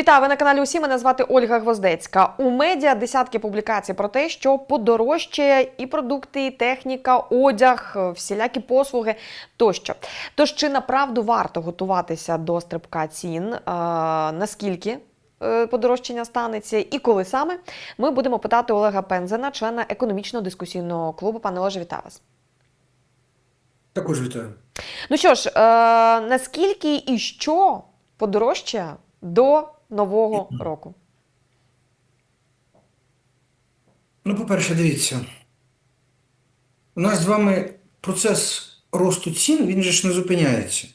Вітаю, ви на каналі Усі. Мене звати Ольга Гвоздецька. У медіа десятки публікацій про те, що подорожчає і продукти, і техніка, одяг, всілякі послуги тощо. Тож чи направду варто готуватися до стрибка цін? Е, наскільки? е, Подорожчання станеться і коли саме ми будемо питати Олега Пензена, члена економічного дискусійного клубу. Пане Олеже, вітаю вас. Також вітаю. Ну що ж, е, наскільки і що подорожчає до нового року? Ну, по-перше, дивіться. У нас з вами процес росту цін, він же ж не зупиняється.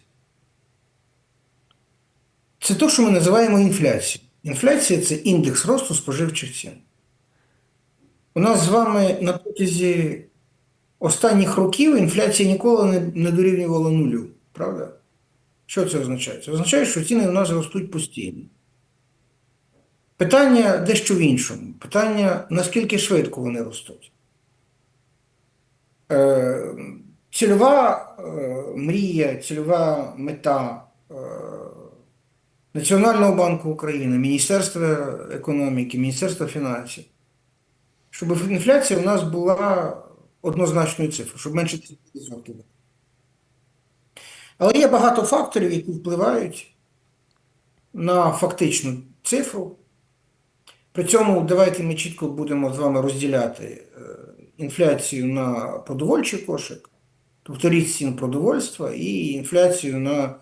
Це те, що ми називаємо інфляцією. Інфляція це індекс росту споживчих цін. У нас з вами на протязі останніх років інфляція ніколи не, не дорівнювала нулю. Правда? Що це означає? Це означає, що ціни у нас ростуть постійно. Питання дещо в іншому. Питання, наскільки швидко вони ростуть. Е, цільова е, мрія, цільова мета е, Національного банку України, Міністерства економіки, Міністерства фінансів, щоб інфляція у нас була однозначною цифрою, щоб менше 30% Але є багато факторів, які впливають на фактичну цифру. При цьому давайте ми чітко будемо з вами розділяти е, інфляцію на продовольчий кошик, тобто ріст цін продовольства, і інфляцію на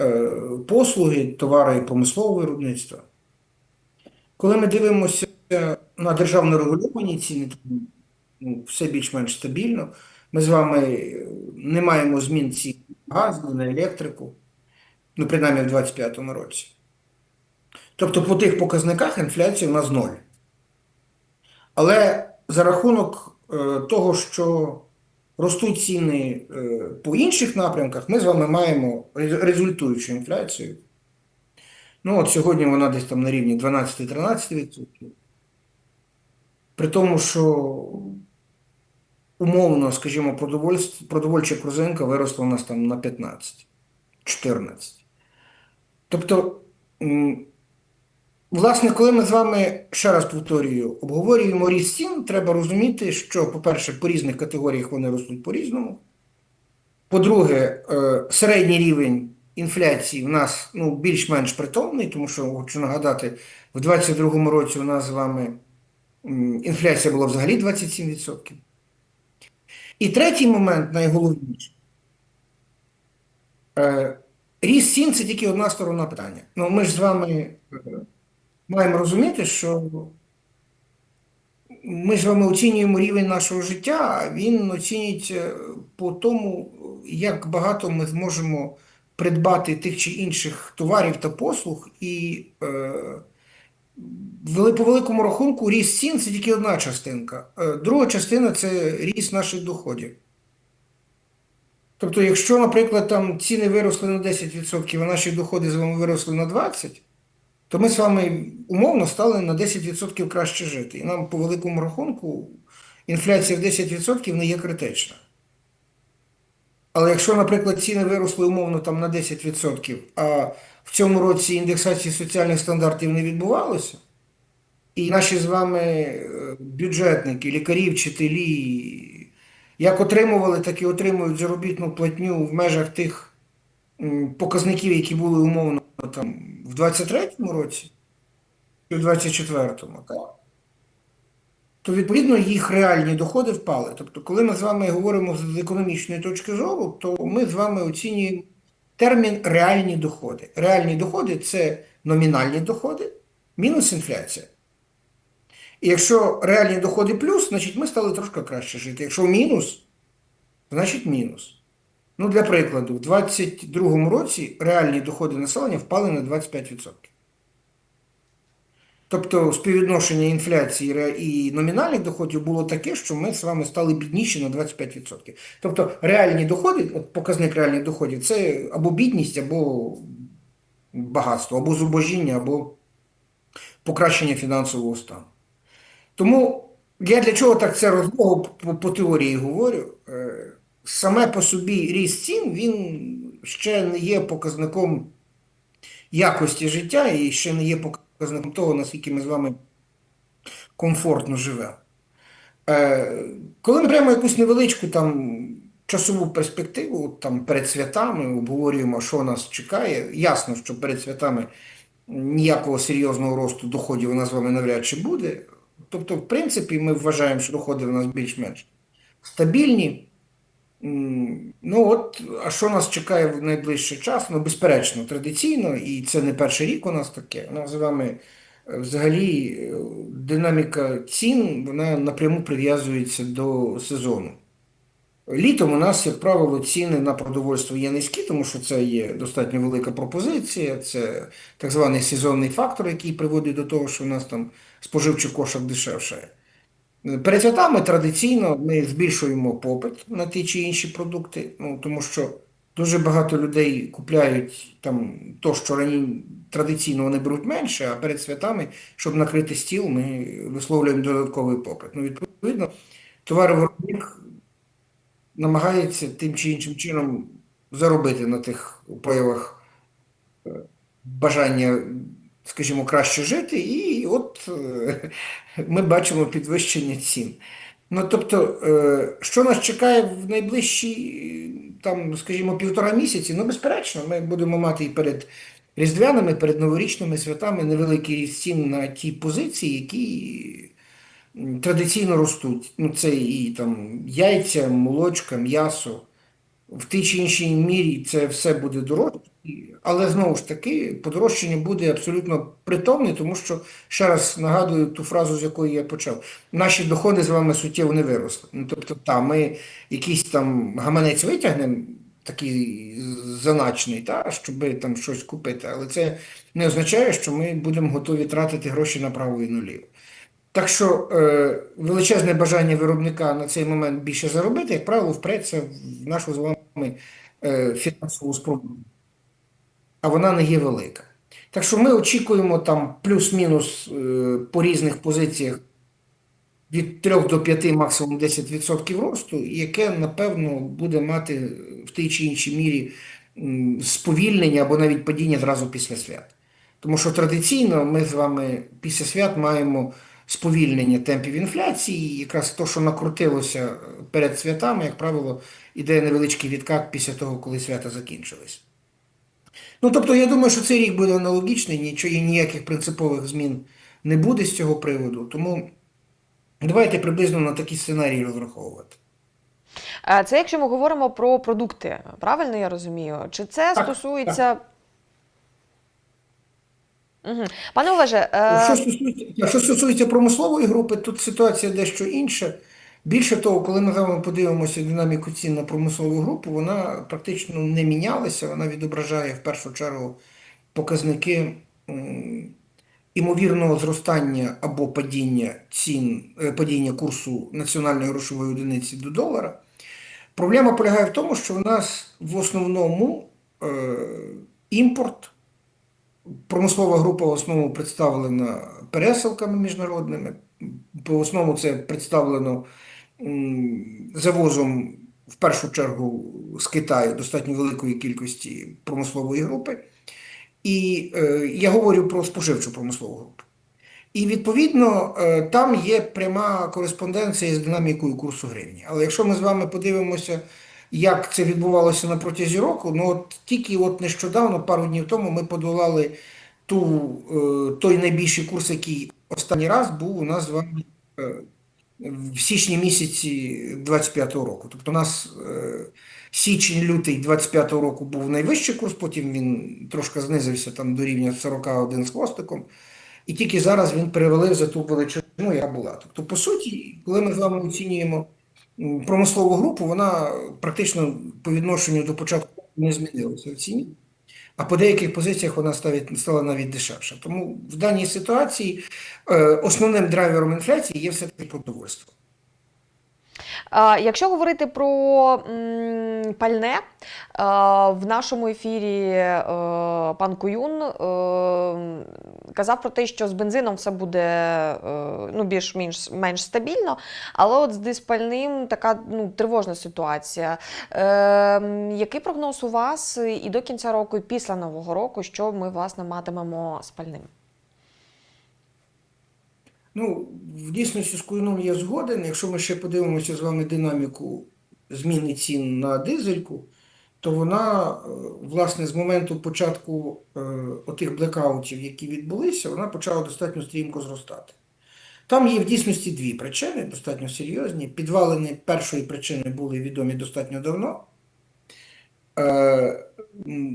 е, послуги, товари і промислове виробництво. Коли ми дивимося на державно регульовані ціни, ну, все більш-менш стабільно. Ми з вами е, не маємо змін цін на газ, на електрику, ну, принаймні в 2025 році. Тобто по тих показниках інфляція у нас ноль. Але за рахунок е, того, що ростуть ціни е, по інших напрямках, ми з вами маємо результуючу інфляцію. Ну, от сьогодні вона десь там на рівні 12-13%. При тому, що умовно, скажімо, продовольча корзинка виросла у нас там на 15, 14. Тобто, власне, коли ми з вами, ще раз повторюю, обговорюємо ріст цін, треба розуміти, що, по-перше, по різних категоріях вони ростуть по-різному. По-друге, е, середній рівень інфляції в нас ну, більш-менш притомний, тому що, хочу нагадати, в 2022 році у нас з вами інфляція була взагалі 27%. І третій момент, найголовніший. Е, Ріст цін це тільки одна сторона питання. Ну, ми ж з вами е, маємо розуміти, що ми з вами оцінюємо рівень нашого життя, а він оцінюється е, по тому, як багато ми зможемо придбати тих чи інших товарів та послуг, і е, по великому рахунку ріст цін це тільки одна частинка. Е, Друга частина це ріст наших доходів. Тобто, якщо, наприклад, там ціни виросли на 10%, а наші доходи з вами виросли на 20%, то ми з вами умовно стали на 10% краще жити. І нам по великому рахунку інфляція в 10% не є критична. Але якщо, наприклад, ціни виросли умовно там на 10%, а в цьому році індексації соціальних стандартів не відбувалося, і наші з вами е, бюджетники, лікарі, вчителі, як отримували, так і отримують заробітну платню в межах тих показників, які були умовно там в 23-му році, і в 24-му, так? То відповідно їх реальні доходи впали. Тобто, коли ми з вами говоримо з економічної точки зору, то ми з вами оцінюємо термін реальні доходи. Реальні доходи це номінальні доходи мінус інфляція. І якщо реальні доходи плюс, значить ми стали трошки краще жити. Якщо мінус, значить мінус. Ну, для прикладу, в 2022 році реальні доходи населення впали на 25%. Тобто співвідношення інфляції і номінальних доходів було таке, що ми з вами стали бідніші на 25%. Тобто реальні доходи, от показник реальних доходів, це або бідність, або багатство, або зубожіння, або покращення фінансового стану. Тому я для чого так це розмову по, по теорії говорю. Саме по собі ріст цін він ще не є показником якості життя і ще не є показником того, наскільки ми з вами комфортно живемо. Е, коли ми беремо якусь невеличку там часову перспективу, там перед святами обговорюємо, що нас чекає. Ясно, що перед святами ніякого серйозного росту доходів у нас з вами навряд чи буде. Тобто, в принципі, ми вважаємо, що доходи у нас більш-менш стабільні. Ну от, а що нас чекає в найближчий час? Ну, безперечно, традиційно, і це не перший рік у нас таке. У нас з вами е, взагалі е, динаміка цін вона напряму прив'язується до сезону. Літом у нас, як правило, ціни на продовольство є низькі, тому що це є достатньо велика пропозиція, це так званий сезонний фактор, який приводить до того, що у нас там споживчий кошик дешевшає. Перед святами традиційно ми збільшуємо попит на ті чи інші продукти, ну, тому що дуже багато людей купляють там то, що раніше традиційно вони беруть менше, а перед святами, щоб накрити стіл, ми висловлюємо додатковий попит. Ну, відповідно, товаровиробник намагається тим чи іншим чином заробити на тих проявах е, бажання, скажімо, краще жити, і от ми бачимо підвищення цін. Ну, тобто, е, що нас чекає в найближчі, е, там, скажімо, півтора місяці? Ну, безперечно, ми будемо мати і перед різдвяними, перед новорічними святами невеликий ріст цін на ті позиції, які традиційно ростуть. Ну, це і там яйця, молочка, м'ясо. В тій чи іншій мірі це все буде дорожче, але знову ж таки подорожчання буде абсолютно притомне, тому що ще раз нагадую ту фразу, з якої я почав. Наші доходи з вами суттєво не виросли. Ну тобто, та ми якийсь там гаманець витягнемо, такий заначний, та, щоб там щось купити, але це не означає, що ми будемо готові тратити гроші направо і наліво. Так що е, величезне бажання виробника на цей момент більше заробити, як правило, впреться в нашу з вами е, фінансову спробу. А вона не є велика. Так що ми очікуємо там плюс-мінус е, по різних позиціях від 3 до 5, максимум 10% росту, яке, напевно, буде мати в тій чи іншій мірі сповільнення або навіть падіння зразу після свят. Тому що традиційно ми з вами після свят маємо сповільнення темпів інфляції, і якраз то, що накрутилося перед святами, як правило, іде невеличкий відкат після того, коли свята закінчились. Ну, тобто, я думаю, що цей рік буде аналогічний, нічого ніяких принципових змін не буде з цього приводу. Тому давайте приблизно на такі сценарії розраховувати. Це якщо ми говоримо про продукти, правильно я розумію? Чи це Так, стосується. Пане Олеже, е, Що стосується, промислової групи, тут ситуація дещо інша. Більше того, коли ми з вами подивимося динаміку цін на промислову групу, вона практично не мінялася, вона відображає в першу чергу показники імовірного зростання або падіння цін, е, падіння курсу національної грошової одиниці до долара. Проблема полягає в тому, що в нас в основному е, імпорт Промислова група в основному представлена пересилками міжнародними. По основному це представлено завозом в першу чергу з Китаю достатньо великої кількості промислової групи. І е, я говорю про споживчу промислову групу. І відповідно е, там є пряма кореспонденція з динамікою курсу гривні. Але якщо ми з вами подивимося, як це відбувалося на протязі року, ну от тільки от нещодавно, пару днів тому, ми подолали ту, е, той найбільший курс, який останній раз був у нас з вами е, в січні місяці 25-го року. Тобто у нас е, січень-лютий 25-го року був найвищий курс, потім він трошки знизився там до рівня 41 з хвостиком. І тільки зараз він перевалив за ту величину, яка була. Тобто, по суті, коли ми з вами оцінюємо промислову групу, вона практично по відношенню до початку не змінилася в ціні, а по деяких позиціях вона ставить- стала навіть дешевша. Тому в даній ситуації е, основним драйвером інфляції є все-таки продовольство. Якщо говорити про пальне, в нашому ефірі е, пан Куюн е, казав про те, що з бензином все буде е, ну, більш-менш менш стабільно, але от з диспальним така ну, тривожна ситуація. Який прогноз у вас і до кінця року, і після Нового року, що ми власне матимемо з пальним? Ну, в дійсності з Куйном я згоден. Якщо ми ще подивимося з вами динаміку зміни цін на дизельку, то вона, е, власне, з моменту початку е, отих блекаутів, які відбулися, вона почала достатньо стрімко зростати. Там є в дійсності дві причини, достатньо серйозні. Підвалини першої причини були відомі достатньо давно. Е,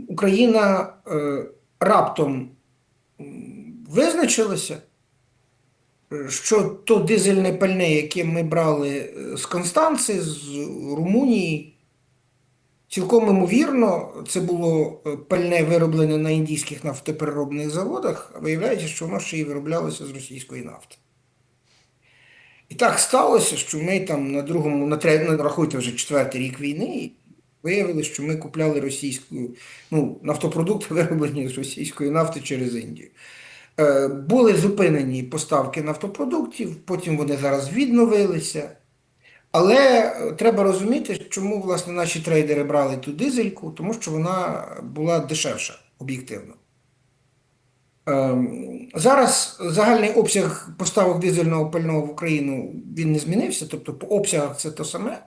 Україна е, раптом визначилася, що то дизельне пальне, яке ми брали е, з Констанци, з Румунії, цілком ймовірно, це було е, пальне вироблене на індійських нафтопереробних заводах, а виявляється, що воно ще й вироблялося з російської нафти. І так сталося, що ми там на другому, на третьому, рахуйте вже четвертий рік війни, виявили, що ми купляли російську, ну, нафтопродукти, вироблені з російської нафти через Індію. Е, Були зупинені поставки нафтопродуктів, потім вони зараз відновилися. Але е, треба розуміти, чому власне наші трейдери брали ту дизельку, тому що вона була дешевша, об'єктивно. Ем, Зараз загальний обсяг поставок дизельного пального в Україну він не змінився, тобто по обсягах це те саме.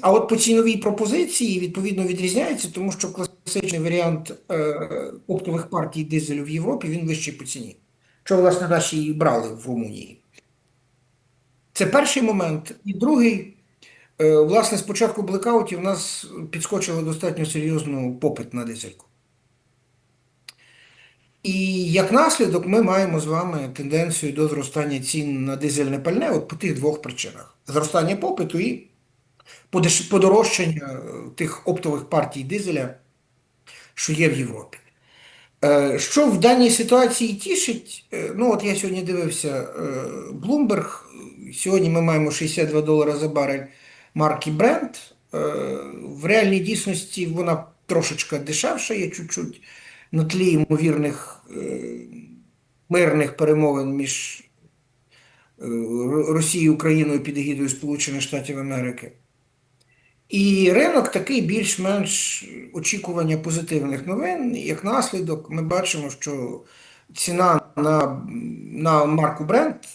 А от по ціновій пропозиції відповідно відрізняється, тому що класичний варіант е, оптових партій дизелю в Європі він вищий по ціні. Що, власне, наші і брали в Румунії. Це перший момент. І другий, е, власне, з початку блекаутів у нас підскочило достатньо серйозно попит на дизельку. І як наслідок ми маємо з вами тенденцію до зростання цін на дизельне пальне от по тих двох причинах: зростання попиту і подорожчання е, тих оптових партій дизеля, що є в Європі. Е, Що в даній ситуації тішить? Е, Ну, от я сьогодні дивився е, Bloomberg. Сьогодні ми маємо 62 долара за барель марки Brent. В реальній дійсності вона трошечка дешевша є чуть-чуть на тлі ймовірних мирних перемовин між Росією і Україною під егідою Сполучених Штатів Америки. І ринок такий більш-менш очікування позитивних новин. Як наслідок, ми бачимо, що ціна на, на марку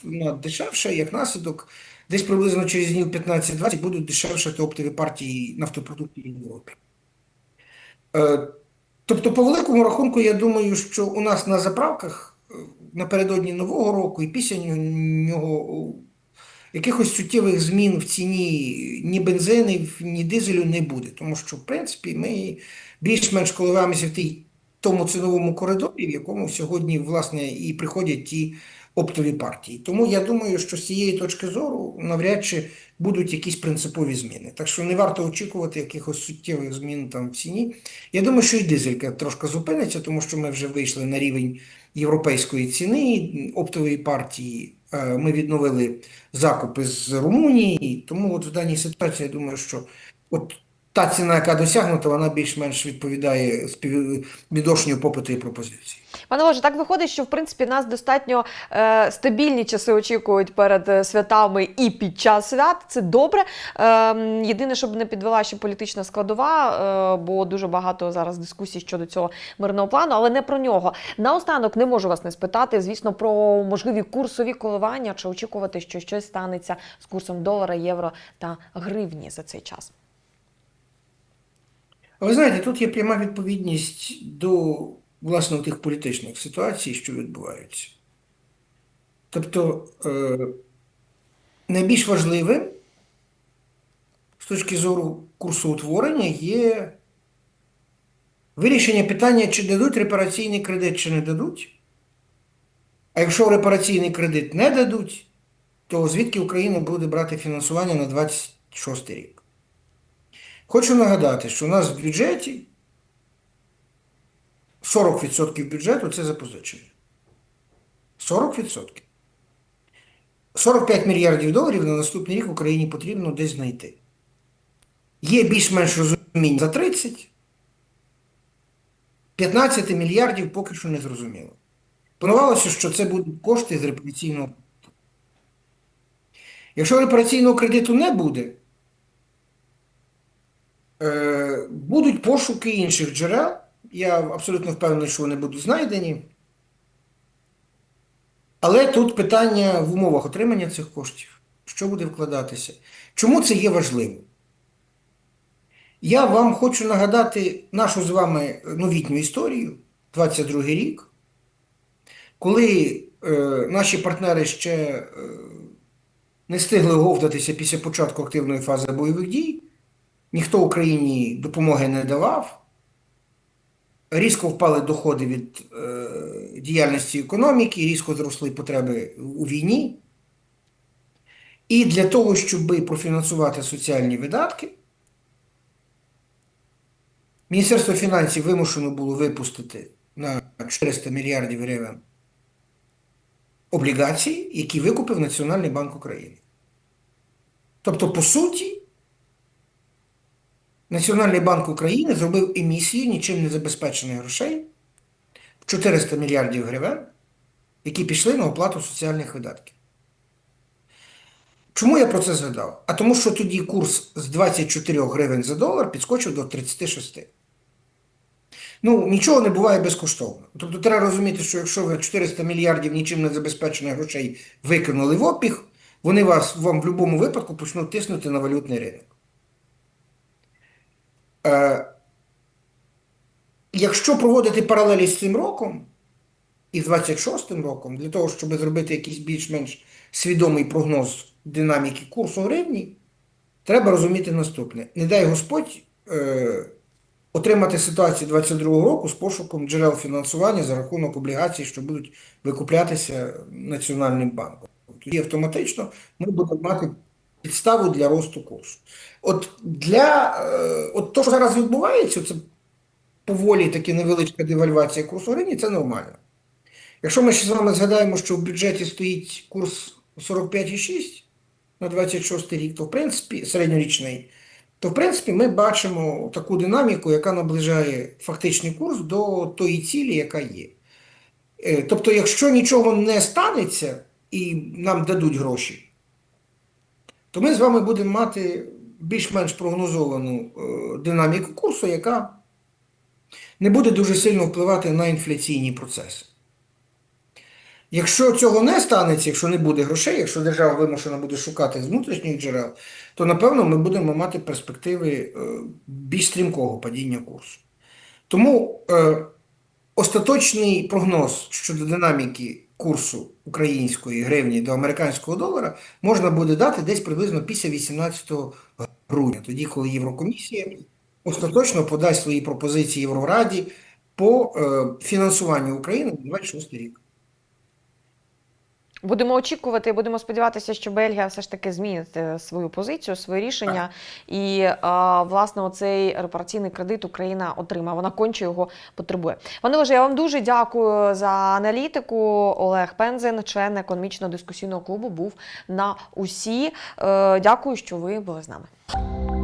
вона дешевша, як наслідок, десь приблизно через днів 15-20 будуть дешевшати оптові партії нафтопродуктів в Європі. Е, Тобто, по великому рахунку, я думаю, що у нас на заправках е, напередодні Нового року і після нього якихось суттєвих змін в ціні ні бензинів, ні дизелю не буде. Тому що, в принципі, ми більш-менш коливаємося в тій, тому ціновому коридорі, в якому сьогодні, власне, і приходять ті оптові партії. Тому я думаю, що з цієї точки зору навряд чи будуть якісь принципові зміни. Так що не варто очікувати якихось суттєвих змін там в ціні. Я думаю, що і дизелька трошки зупиниться, тому що ми вже вийшли на рівень європейської ціни оптової партії. Е, Ми відновили закупи з Румунії, тому от в даній ситуації я думаю, що от та ціна, яка досягнута, вона більш-менш відповідає співвідношенню попиту і пропозиції. Пане Боже, так виходить, що в принципі нас достатньо е, стабільні часи очікують перед е, святами і під час свят. Це добре. Е, єдине, щоб не підвела ще політична складова, е, бо дуже багато зараз дискусій щодо цього мирного плану, але не про нього. Наостанок не можу вас не спитати, звісно, про можливі курсові коливання чи очікувати, що щось станеться з курсом долара, євро та гривні за цей час. А ви знаєте, тут є пряма відповідність до власне тих політичних ситуацій, що відбуваються. Тобто е, найбільш важливим з точки зору курсоутворення є вирішення питання, чи дадуть репараційний кредит, чи не дадуть. А якщо репараційний кредит не дадуть, то звідки Україна буде брати фінансування на 26 рік? Хочу нагадати, що у нас в бюджеті 40% бюджету це запозичення. 40%. 45 мільярдів доларів на наступний рік Україні потрібно десь знайти. Є більш-менш розуміння за 30, 15 мільярдів поки що не зрозуміло. Планувалося, що це будуть кошти з репараційного кредиту. Якщо репараційного кредиту не буде, будуть пошуки інших джерел. Я абсолютно впевнений, що вони будуть знайдені. Але тут питання в умовах отримання цих коштів. Що буде вкладатися? Чому це є важливо? Я вам хочу нагадати нашу з вами новітню історію, 22-й рік, коли е, наші партнери ще е, не встигли оговтатися після початку активної фази бойових дій, ніхто Україні допомоги не давав, різко впали доходи від е, діяльності економіки, різко зросли потреби у війні. І для того, щоб профінансувати соціальні видатки, Міністерство фінансів вимушено було випустити на 400 мільярдів гривень облігації, які викупив Національний банк України. Тобто, по суті, Національний банк України зробив емісію нічим не забезпечених грошей в 400 мільярдів гривень, які пішли на оплату соціальних видатків. Чому я про це згадав? А тому, що тоді курс з 24 гривень за долар підскочив до 36. Ну, нічого не буває безкоштовно. Тобто треба розуміти, що якщо ви 400 мільярдів нічим не забезпечених грошей викинули в обіг, вони вас вам в будь-якому випадку почнуть тиснути на валютний ринок. Е, якщо проводити паралелі з цим роком і з 26-м роком, для того, щоб зробити якийсь більш-менш свідомий прогноз динаміки курсу гривні, треба розуміти наступне. Не дай Господь е, отримати ситуацію 22-го року з пошуком джерел фінансування за рахунок облігацій, що будуть викуплятися Національним банком. Тоді автоматично ми будемо мати підставу для росту курсу. От для е, от то, що зараз відбувається, це поволі таки невеличка девальвація курсу гривні, це нормально. Якщо ми ще з вами згадаємо, що в бюджеті стоїть курс 45,6 на 26 рік, то в принципі середньорічний, то в принципі ми бачимо таку динаміку, яка наближає фактичний курс до тої цілі, яка є. Е, Тобто, якщо нічого не станеться і нам дадуть гроші, то ми з вами будемо мати більш-менш прогнозовану е, динаміку курсу, яка не буде дуже сильно впливати на інфляційні процеси. Якщо цього не станеться, якщо не буде грошей, якщо держава вимушена буде шукати з внутрішніх джерел, то напевно ми будемо мати перспективи е, більш стрімкого падіння курсу. Тому е, остаточний прогноз щодо динаміки курсу української гривні до американського долара можна буде дати десь приблизно після 18 грудня, тоді, коли Єврокомісія остаточно подасть свої пропозиції Єврораді по е, фінансуванню України на 26 рік. Будемо очікувати, будемо сподіватися, що Бельгія все ж таки змінить е, свою позицію, своє рішення. І е, власне оцей репараційний кредит Україна отримає. Вона конче його потребує. Пане Олеже, я вам дуже дякую за аналітику. Олег Пензен, член економічно-дискусійного клубу, був на усі. Е, Дякую, що ви були з нами.